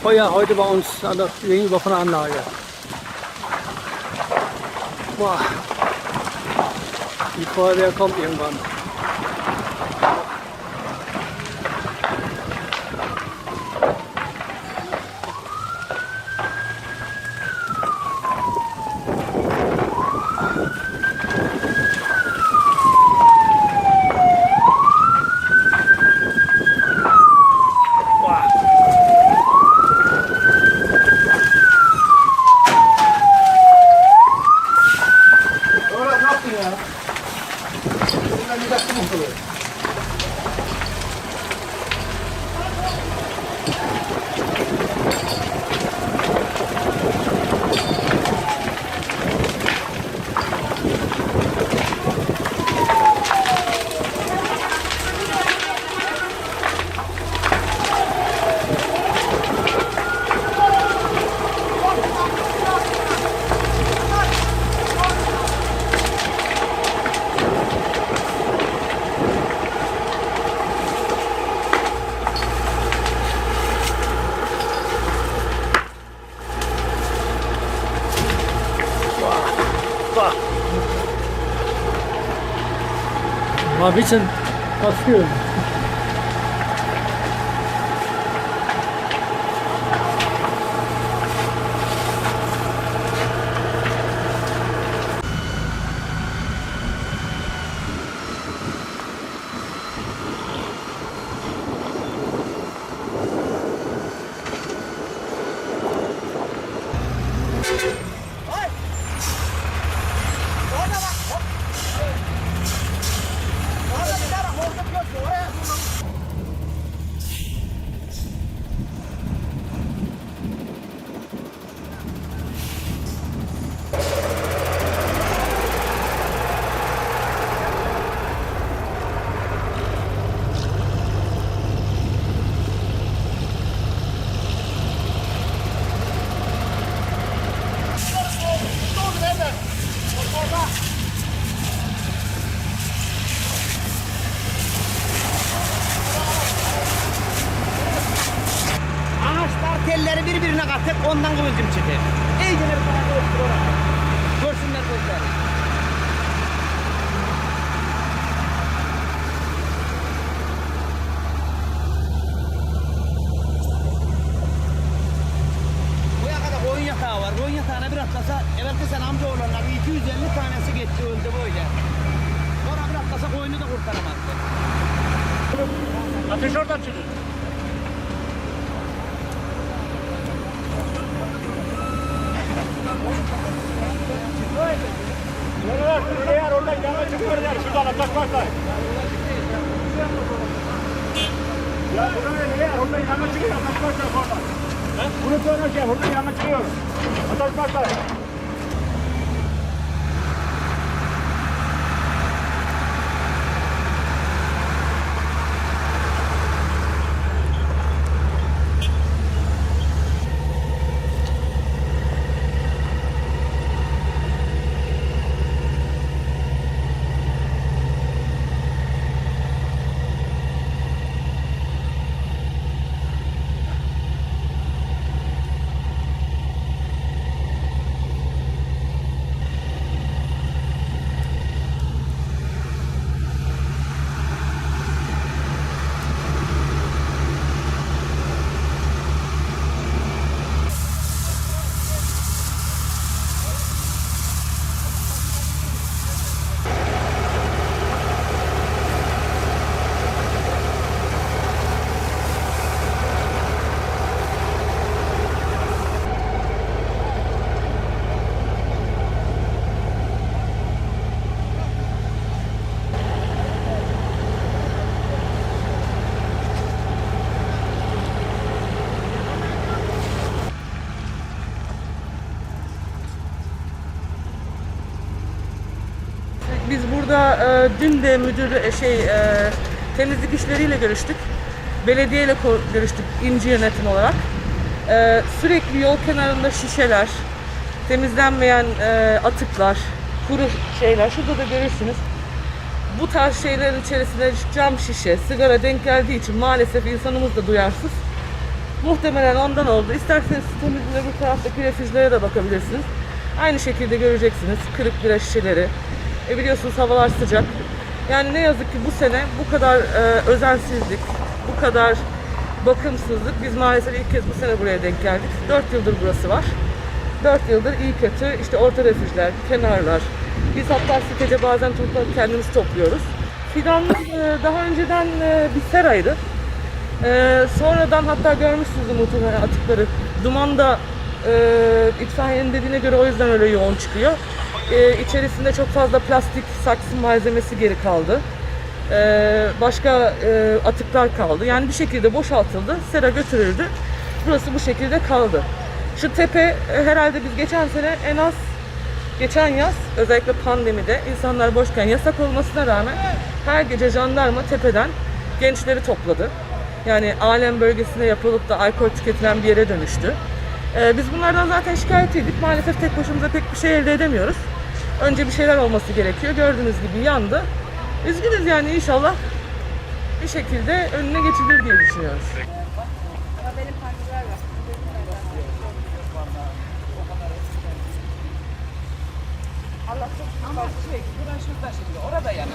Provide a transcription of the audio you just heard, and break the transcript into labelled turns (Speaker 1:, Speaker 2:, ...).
Speaker 1: Feuer heute bei uns an der, gegenüber von der Anlage. Boah. Die Feuerwehr kommt irgendwann. Mal ein bisschen
Speaker 2: telleri birbirine katıp ondan kıvılcım çıkıyor. İyice bir tane görsün oraya. Görsünler gözleri. Bu yakada koyun yatağı var. Koyun yatağına bir atlasa, evvelki sene amca oğlanlar 250 tanesi gitti öldü böyle. Sonra bir atlasa koyunu da kurtaramazdı.
Speaker 1: Ateş oradan çıkıyor.
Speaker 3: Çıkıyorlar, şuradan atak başlar. Ya buraya eğer oradan yana çıkıyor, atak başlar. Bunu söyleyeceğim, oradan yana çıkıyor. Atak başlar.
Speaker 4: Biz burada e, dün de müdür e, şey e, temizlik işleriyle görüştük. Belediyeyle görüştük inci yönetim olarak. E, sürekli yol kenarında şişeler, temizlenmeyen e, atıklar, kuru şeyler. Şurada da görürsünüz. Bu tarz şeylerin içerisinde cam şişe, sigara denk geldiği için maalesef insanımız da duyarsız. Muhtemelen ondan oldu. İsterseniz sitemizin öbür taraftaki refüjlere de bakabilirsiniz. Aynı şekilde göreceksiniz kırık bira şişeleri. E biliyorsunuz havalar sıcak. Yani ne yazık ki bu sene bu kadar e, özensizlik, bu kadar bakımsızlık. Biz maalesef ilk kez bu sene buraya denk geldik. 4 yıldır burası var. 4 yıldır iyi kötü işte orta refüjler, kenarlar. Biz hatta sitece bazen topla, kendimiz topluyoruz. Fidanlık e, daha önceden e, bir seraydı. E, sonradan hatta görmüşsünüz muhtemelen atıkları. Duman da e, itfaiyenin dediğine göre o yüzden öyle yoğun çıkıyor. E, içerisinde çok fazla plastik saksı malzemesi geri kaldı. E, başka e, atıklar kaldı. Yani bir şekilde boşaltıldı, sera götürüldü. Burası bu şekilde kaldı. Şu tepe e, herhalde biz geçen sene en az geçen yaz özellikle pandemide insanlar boşken yasak olmasına rağmen her gece jandarma tepeden gençleri topladı. Yani alem bölgesinde yapılıp da alkol tüketilen bir yere dönüştü. Ee, biz bunlardan zaten şikayetliydik. Maalesef tek başımıza pek bir şey elde edemiyoruz. Önce bir şeyler olması gerekiyor. Gördüğünüz gibi yandı. Üzgünüz yani inşallah bir şekilde önüne geçilir diye düşünüyoruz.
Speaker 2: Ama şey, buradan şuradan şimdi orada yani.